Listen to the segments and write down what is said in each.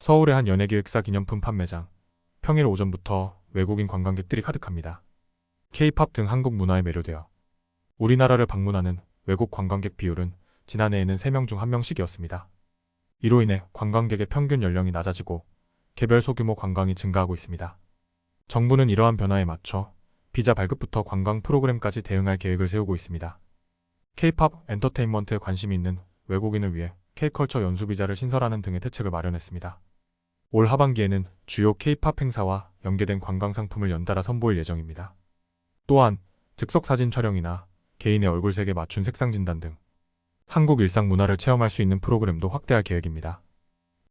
서울의 한 연예기획사 기념품 판매장. 평일 오전부터 외국인 관광객들이 가득합니다. K-팝 등 한국 문화에 매료되어 우리나라를 방문하는 외국 관광객 비율은 지난해에는 3명 중 1명씩이었습니다. 이로 인해 관광객의 평균 연령이 낮아지고 개별 소규모 관광이 증가하고 있습니다. 정부는 이러한 변화에 맞춰 비자 발급부터 관광 프로그램까지 대응할 계획을 세우고 있습니다. K-팝 엔터테인먼트에 관심이 있는 외국인을 위해 K-컬처 연수 비자를 신설하는 등의 대책을 마련했습니다. 올 하반기에는 주요 K-팝 행사와 연계된 관광 상품을 연달아 선보일 예정입니다. 또한 즉석 사진 촬영이나 개인의 얼굴색에 맞춘 색상 진단 등 한국 일상 문화를 체험할 수 있는 프로그램도 확대할 계획입니다.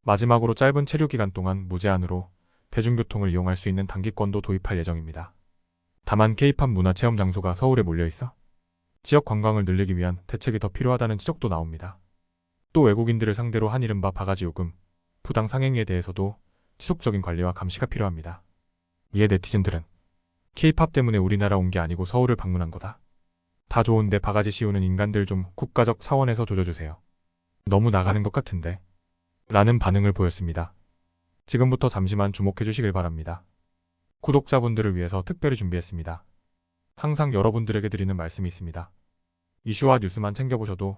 마지막으로 짧은 체류 기간 동안 무제한으로 대중교통을 이용할 수 있는 단기권도 도입할 예정입니다. 다만 K-팝 문화 체험 장소가 서울에 몰려 있어 지역 관광을 늘리기 위한 대책이 더 필요하다는 지적도 나옵니다. 또 외국인들을 상대로 한 이른바 바가지 요금, 부당 상행에 대해서도 지속적인 관리와 감시가 필요합니다. 이에 네티즌들은 K-팝 때문에 우리나라 온 게 아니고 서울을 방문한 거다. 다 좋은데 바가지 씌우는 인간들 좀 국가적 차원에서 조져주세요. 너무 나가는 것 같은데. 라는 반응을 보였습니다. 지금부터 잠시만 주목해 주시길 바랍니다. 구독자분들을 위해서 특별히 준비했습니다. 항상 여러분들에게 드리는 말씀이 있습니다. 이슈와 뉴스만 챙겨보셔도